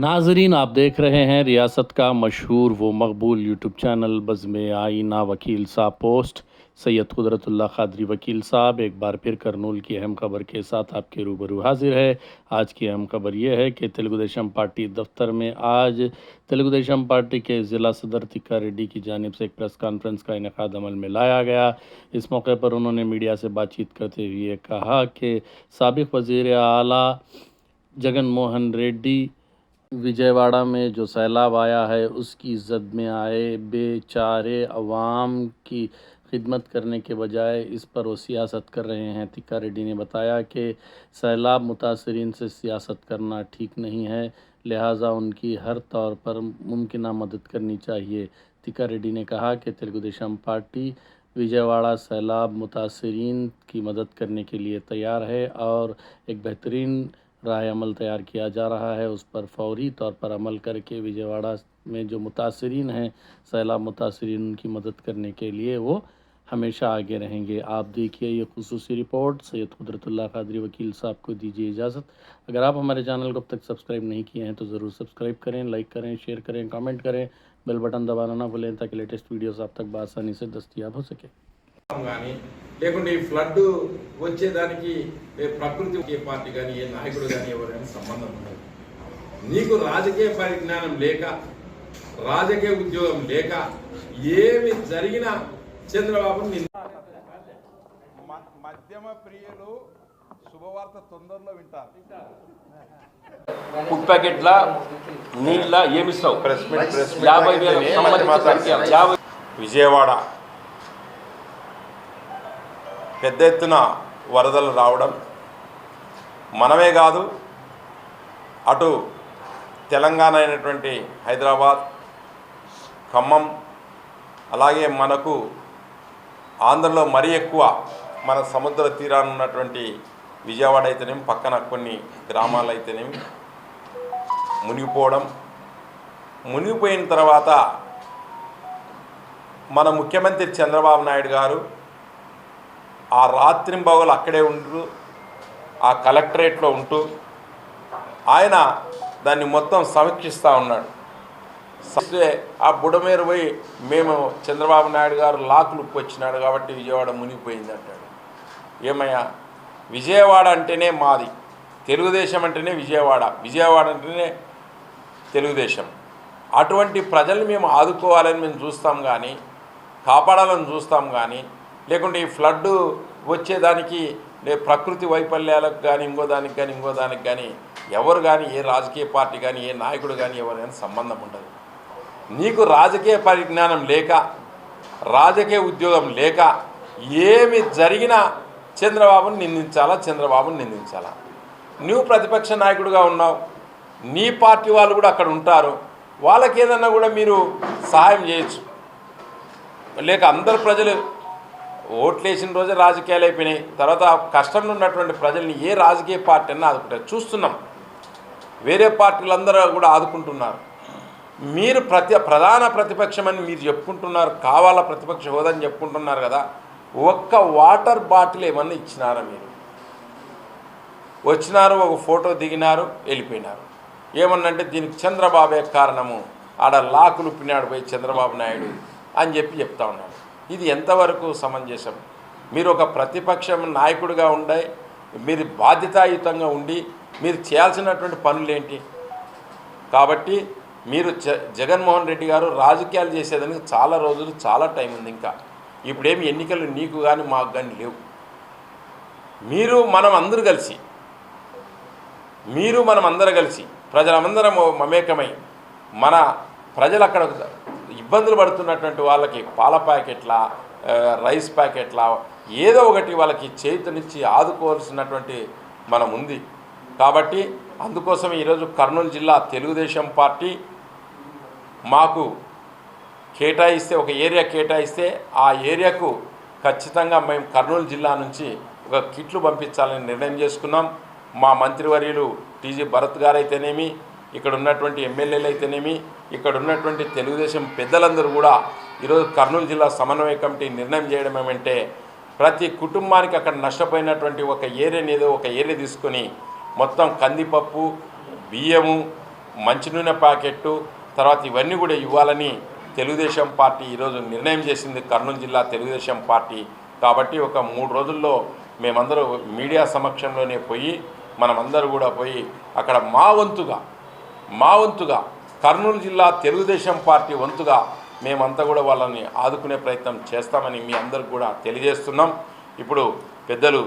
ناظرین، آپ دیکھ رہے ہیں ریاست کا مشہور و مقبول یوٹیوب چینل بزم آئینہ وکیل صاحب پوسٹ۔ سید قدرت اللہ قادری وکیل صاحب، ایک بار پھر کرنول کی اہم خبر کے ساتھ آپ کے روبرو حاضر ہے۔ آج کی اہم خبر یہ ہے کہ تلگو دیشم پارٹی دفتر میں آج تلگو دیشم پارٹی کے ضلع صدر تکا ریڈی کی جانب سے ایک پریس کانفرنس کا انعقاد عمل میں لایا گیا۔ اس موقع پر انہوں نے میڈیا سے بات چیت کرتے ہوئے کہا کہ سابق وزیر اعلیٰ جگن موہن ریڈی وجے واڑہ میں جو سیلاب آیا ہے، اس کی زد میں آئے بے چارے عوام کی خدمت کرنے کے بجائے اس پر وہ سیاست کر رہے ہیں۔ تکا ریڈی نے بتایا کہ سیلاب متاثرین سے سیاست کرنا ٹھیک نہیں ہے، لہٰذا ان کی ہر طور پر ممکنہ مدد کرنی چاہیے۔ تکا ریڈی نے کہا کہ تیلگو دیشم پارٹی وجے واڑہ سیلاب متاثرین کی مدد کرنے کے لیے تیار ہے اور ایک بہترین رائے عمل تیار کیا جا رہا ہے، اس پر فوری طور پر عمل کر کے وجے میں جو متاثرین ہیں، سیلاب متاثرین، ان کی مدد کرنے کے لیے وہ ہمیشہ آگے رہیں گے۔ آپ دیکھیے یہ خصوصی رپورٹ، سید قدرت اللہ قادری وکیل صاحب کو دیجیے اجازت۔ اگر آپ ہمارے چینل کو اب تک سبسکرائب نہیں کیے ہیں تو ضرور سبسکرائب کریں، لائک کریں، شیئر کریں، کامنٹ کریں۔ بیل بٹن دبانا نہ بھولیں تاکہ لیٹسٹ ویڈیوز آپ تک بآسانی سے دستیاب ہو سکے۔ లేకుంటే ఈ ఫ్లడ్ వచ్చేదానికి ఏ ప్రకృతి ఏ పార్టీ కానీ ఏ నాయకుడు కానీ ఎవరైనా సంబంధం ఉండదు. నీకు రాజకీయ పరిజ్ఞానం లేక రాజకీయ ఉద్యోగం లేక ఏమి జరిగినా చంద్రబాబు నిన్ను మ- మద్యమ ప్రియులు శుభవార్త తొందరలో వింటారు. ఫుడ్ ప్యాకెట్ల నీళ్ళ ఏమిస్తావు యాభై వేల విజయవాడ పెద్ద ఎత్తున వరదలు రావడం మనమే కాదు అటు తెలంగాణ అయినటువంటి హైదరాబాద్ ఖమ్మం అలాగే మనకు ఆంధ్రలో మరీ ఎక్కువ మన సముద్ర తీరాన ఉన్నటువంటి విజయవాడ అయితేనేమి పక్కన కొన్ని గ్రామాలు అయితేనేమి మునిగిపోవడం. మునిగిపోయిన తర్వాత మన ముఖ్యమంత్రి చంద్రబాబు నాయుడు గారు ఆ రాత్రింబవలు అక్కడే ఉంటూ ఆ కలెక్టరేట్లో ఉంటూ ఆయన దాన్ని మొత్తం సమీక్షిస్తూ ఉన్నాడు. సరే ఆ బుడమేరు పోయి మేము చంద్రబాబు నాయుడు గారు లాకులు వచ్చినాడు కాబట్టి విజయవాడ మునిగిపోయింది అంటాడు. ఏమయ్యా? విజయవాడ అంటేనే మాది తెలుగుదేశం అంటేనే విజయవాడ విజయవాడ అంటేనే తెలుగుదేశం. అటువంటి ప్రజల్ని మేము ఆదుకోవాలని మేము చూస్తాం కానీ కాపాడాలని చూస్తాం కానీ లేకుంటే ఈ ఫ్లడ్ వచ్చేదానికి లే ప్రకృతి వైఫల్యాలకు కానీ ఇంకో దానికి కానీ ఇంకో దానికి కానీ ఎవరు కానీ ఏ రాజకీయ పార్టీ కానీ ఏ నాయకుడు కానీ ఎవరు కానీ సంబంధం ఉండదు. నీకు రాజకీయ పరిజ్ఞానం లేక రాజకీయ ఉద్యోగం లేక ఏమి జరిగినా చంద్రబాబుని నిందించాలా చంద్రబాబుని నిందించాలా? నువ్వు ప్రతిపక్ష నాయకుడిగా ఉన్నావు. నీ పార్టీ వాళ్ళు కూడా అక్కడ ఉంటారు. వాళ్ళకి ఏదన్నా కూడా మీరు సహాయం చేయొచ్చు. లేక అందరు ప్రజలు ఓట్లేసిన రోజే రాజకీయాలు అయిపోయినాయి తర్వాత కష్టంలో ఉన్నటువంటి ప్రజల్ని ఏ రాజకీయ పార్టీ అన్నా ఆదుకుంటారు. చూస్తున్నాం. వేరే పార్టీలందరూ కూడా ఆదుకుంటున్నారు. మీరు ప్రతి ప్రధాన ప్రతిపక్షం అని మీరు చెప్పుకుంటున్నారు కావాలా ప్రతిపక్ష హోదని చెప్పుకుంటున్నారు కదా ఒక్క వాటర్ బాటిల్ ఏమన్నా ఇచ్చినారా మీరు? వచ్చినారు ఒక ఫోటో దిగినారు వెళ్ళిపోయినారు. ఏమన్నంటే దీనికి చంద్రబాబే కారణము. ఆడ లాకులు పిన్నాడు పోయి చంద్రబాబు నాయుడు అని చెప్పి చెప్తా ఉన్నాడు ఇది ఎంతవరకు సమంజసం? మీరు ఒక ప్రతిపక్షం నాయకుడిగా ఉండే మీరు బాధ్యతాయుతంగా ఉండి మీరు చేయాల్సినటువంటి పనులేంటి? కాబట్టి మీరు జ జగన్మోహన్ రెడ్డి గారు రాజకీయాలు చేసేదానికి చాలా రోజులు చాలా టైం ఉంది ఇంకా. ఇప్పుడేమి ఎన్నికలు నీకు కానీ మాకు కానీ లేవు. మీరు మనం అందరూ కలిసి మీరు మనం అందరం కలిసి ప్రజలందరం మమేకమై మన ప్రజలు అక్కడ ఇబ్బందులు పడుతున్నటువంటి వాళ్ళకి పాల ప్యాకెట్ల రైస్ ప్యాకెట్ల ఏదో ఒకటి వాళ్ళకి చేతునిచ్చి ఆదుకోవాల్సినటువంటి మనం ఉంది. కాబట్టి అందుకోసం ఈరోజు కర్నూలు జిల్లా తెలుగుదేశం పార్టీ మాకు కేటాయిస్తే ఒక ఏరియా కేటాయిస్తే ఆ ఏరియాకు ఖచ్చితంగా మేము కర్నూలు జిల్లా నుంచి ఒక కిట్లు పంపించాలని నిర్ణయం చేసుకున్నాం. మా మంత్రివర్యులు టీజీ భరత్ గారు అయితేనేమి ఇక్కడ ఉన్నటువంటి ఎమ్మెల్యేలు అయితేనేమి ఇక్కడ ఉన్నటువంటి తెలుగుదేశం పెద్దలందరూ కూడా ఈరోజు కర్నూలు జిల్లా సమన్వయ కమిటీ నిర్ణయం చేయడం ఏమంటే ప్రతి కుటుంబానికి అక్కడ నష్టపోయినటువంటి ఒక ఏరియాని ఏదో ఒక ఏరియా తీసుకొని మొత్తం కందిపప్పు బియ్యము మంచినూనె ప్యాకెట్టు తర్వాత ఇవన్నీ కూడా ఇవ్వాలని తెలుగుదేశం పార్టీ ఈరోజు నిర్ణయం చేసింది కర్నూలు జిల్లా తెలుగుదేశం పార్టీ. కాబట్టి ఒక మూడు రోజుల్లో మేమందరూ మీడియా సమక్షంలోనే పోయి మనమందరూ కూడా పోయి అక్కడ మా వంతుగా మా వంతుగా కర్నూలు జిల్లా తెలుగుదేశం పార్టీ వంతుగా మేమంతా కూడా వాళ్ళని ఆదుకునే ప్రయత్నం చేస్తామని మీ అందరికి కూడా తెలియజేస్తున్నాం. ఇప్పుడు పెద్దలు